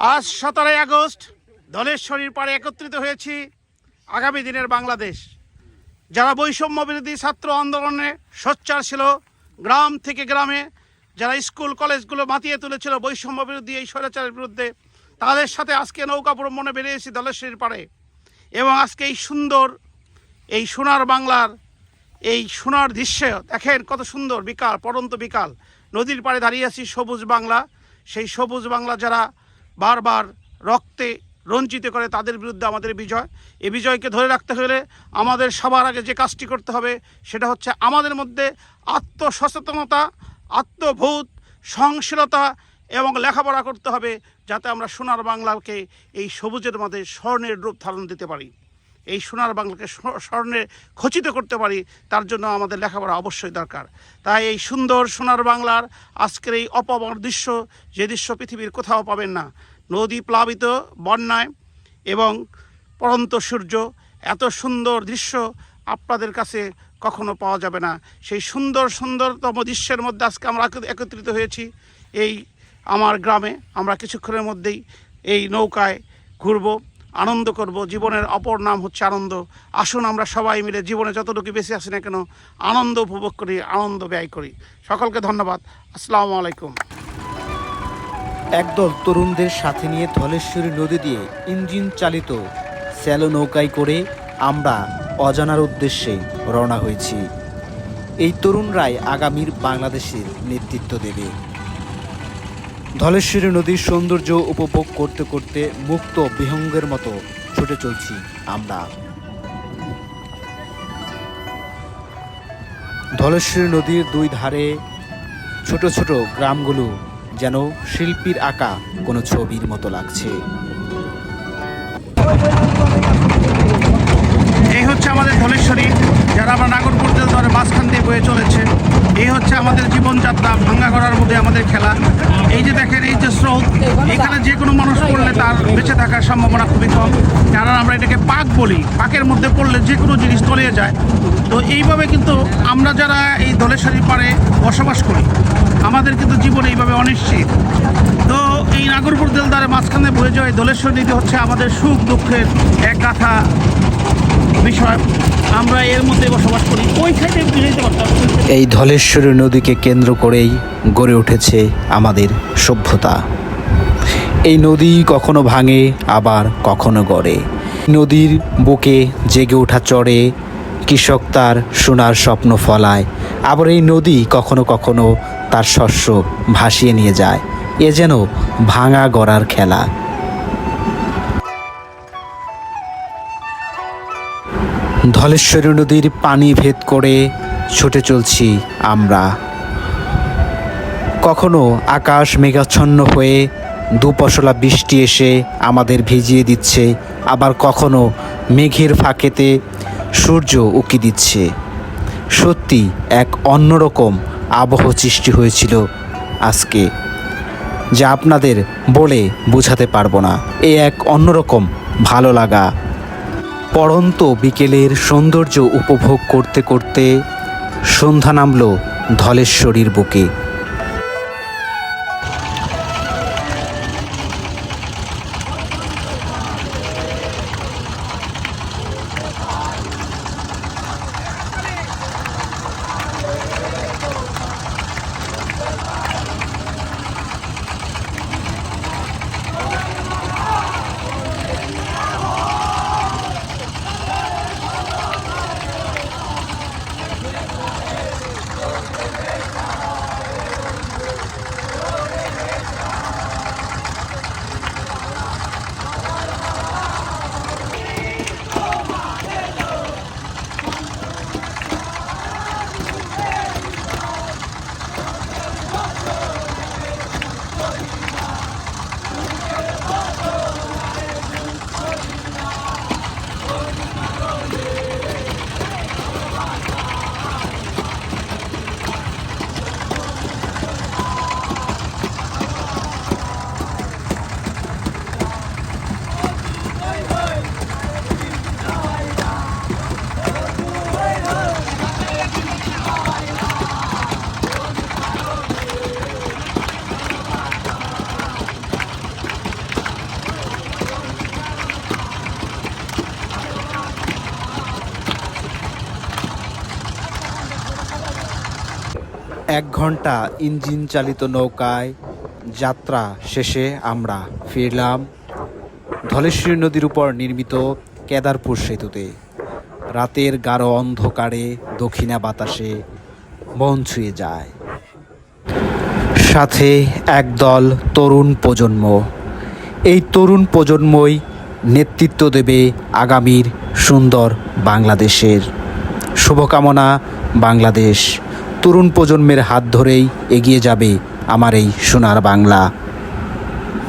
আজ সতেরোই আগস্ট, দলের শরীর পাড়ে একত্রিত হয়েছি আগামী দিনের বাংলাদেশ। যারা বৈষম্য বিরোধী ছাত্র আন্দোলনে সোচ্চার ছিল, গ্রাম থেকে গ্রামে যারা স্কুল, কলেজগুলো মাতিয়ে তুলেছিল বৈষম্য বিরোধী এই স্বৈরাচারের বিরুদ্ধে, তাদের সাথে আজকে নৌকা ভ্রমণে বেরিয়েছি দলের শরীর পাড়ে। এবং আজকে এই সুন্দর, এই সোনার বাংলার, এই সোনার দৃশ্য, দেখেন কত সুন্দর বিকাল পড়ন্ত বিকাল। নদীর পাড়ে দাঁড়িয়ে আছি সবুজ বাংলা। সেই সবুজ বাংলা যারা বারবার রক্তে রঞ্জিত করে তাদের বিরুদ্ধে আমাদের বিজয়। এ বিজয়কে ধরে রাখতে হলে আমাদের সবার আগে যে কাজটি করতে হবে, সেটা হচ্ছে আমাদের মধ্যে আত্মসচেতনতা আত্মভূত সহনশীলতা এবং লেখাপড়া করতে হবে, যাতে আমরা সোনার বাংলাকে এই সবুজের মধ্যে স্বর্ণের রূপ ধারণ দিতে পারি। এই সোনার বাংলাকে স্বর্ণে খচিত করতে পারি, তার জন্য আমাদের লেখাপড়া অবশ্যই দরকার। তাই এই সুন্দর সোনার বাংলার আজকের এই অপবর দৃশ্য, যে দৃশ্য পৃথিবীর কোথাও পাবেন না। নদী প্লাবিত বন্যায় এবং পরন্ত সূর্য, এত সুন্দর দৃশ্য আপনাদের কাছে কখনো পাওয়া যাবে না। সেই সুন্দর, সুন্দরতম দৃশ্যের মধ্যে আজকে আমরা একত্রিত হয়েছি, এই আমার গ্রামে। আমরা কিছুক্ষণের মধ্যেই এই নৌকায় ঘুরবো। আনন্দ করব। জীবনের অপর নাম হচ্ছে আনন্দ। আসুন আমরা সবাই মিলে জীবনে যতটুকু বেশি আসি না কেন, আনন্দ উপভোগ করি, আনন্দ ব্যয় করি। সকলকে ধন্যবাদ। আসসালামু আলাইকুম। একদল তরুণদের সাথে নিয়ে ধলেশ্বরী নদী দিয়ে ইঞ্জিন চালিত স্যালো নৌকায় করে আমরা অজানার উদ্দেশ্যে রওনা হয়েছি। এই তরুণরাই আগামীর বাংলাদেশের নেতৃত্ব দেবে। ধলেশ্বরী নদীর সৌন্দর্য উপভোগ করতে করতে মুক্ত বিহঙ্গের মতো ছুটে চলছি আমরা। ধলেশ্বরী নদীর দুই ধারে ছোট ছোট গ্রামগুলো যেন শিল্পীর আঁকা কোনো ছবির মতো লাগছে। এই হচ্ছে আমাদের ধলেশ্বরী, যারা আমরা নাগরপুর ধরে মাঝখান দিয়ে বয়ে চলেছে। হচ্ছে আমাদের জীবনযাত্রা ভাঙ্গা করার মধ্যে আমাদের খেলা। এই যে দেখেন, এই যে স্রোত, এখানে যে কোনো মানুষ পড়লে তার বেঁচে থাকার সম্ভাবনা খুবই কম। কারণ আমরা এটাকে পাক বলি, পাকের মধ্যে পড়লে যে কোনো জিনিস তলিয়ে যায়। তো এইভাবে কিন্তু আমরা যারা এই ধলেশ্বরী পাড়ে বসবাস করি, আমাদের কিন্তু জীবন এইভাবে অনিশ্চিত। তো এই নাগরপুর দেলদারে মাঝখানে বয়ে যাওয়া এই ধলেশ্বর হচ্ছে আমাদের সুখ দুঃখের এক গাথা। বিষয়, আমরা এর মধ্যে বসবাস করি। ওই সাইডে পারতাম। এই ধলেশ্বরী নদীকে কেন্দ্র করেই গড়ে উঠেছে আমাদের সভ্যতা। এই নদী কখনো ভাঙে, আবার কখনো গড়ে। নদীর বুকে জেগে ওঠা চড়ে কৃষক তার সোনার স্বপ্ন ফলায়। আবার এই নদী কখনো কখনো তার শস্য ভাসিয়ে নিয়ে যায়। এ যেন ভাঙা গড়ার খেলা। ধলেশ্বরী নদীর পানি ভেদ করে ছুটে চলছি আমরা। কখনো আকাশ মেঘাচ্ছন্ন হয়ে দুপশলা বৃষ্টি এসে আমাদের ভিজিয়ে দিচ্ছে, আবার কখনো মেঘের ফাঁকেতে সূর্য উকি দিচ্ছে। সত্যি এক অন্যরকম আবহ সৃষ্টি হয়েছিল আজকে, যা আপনাদের বলে বোঝাতে পারব না। এ এক অন্যরকম ভালো লাগা পড়ন্ত বিকেলের সৌন্দর্য উপভোগ করতে করতে সন্ধ্যা নামল ধলেশ্বরীর বুকে। এক ঘণ্টা ইঞ্জিন চালিত নৌকায় যাত্রা শেষে আমরা ফিরলাম ধলেশ্বরী নদীর উপর নির্মিত কেদারপুর সেতুতে। রাতের গাঢ় অন্ধকারে দক্ষিণা বাতাসে মন ছুঁয়ে যায়। সাথে একদল তরুণ প্রজন্ম। এই তরুণ প্রজন্মই নেতৃত্ব দেবে আগামীর সুন্দর বাংলাদেশের। শুভকামনা বাংলাদেশ। তরুণ প্রজন্মের হাত ধরেই এগিয়ে যাবে আমার এই সোনার বাংলা।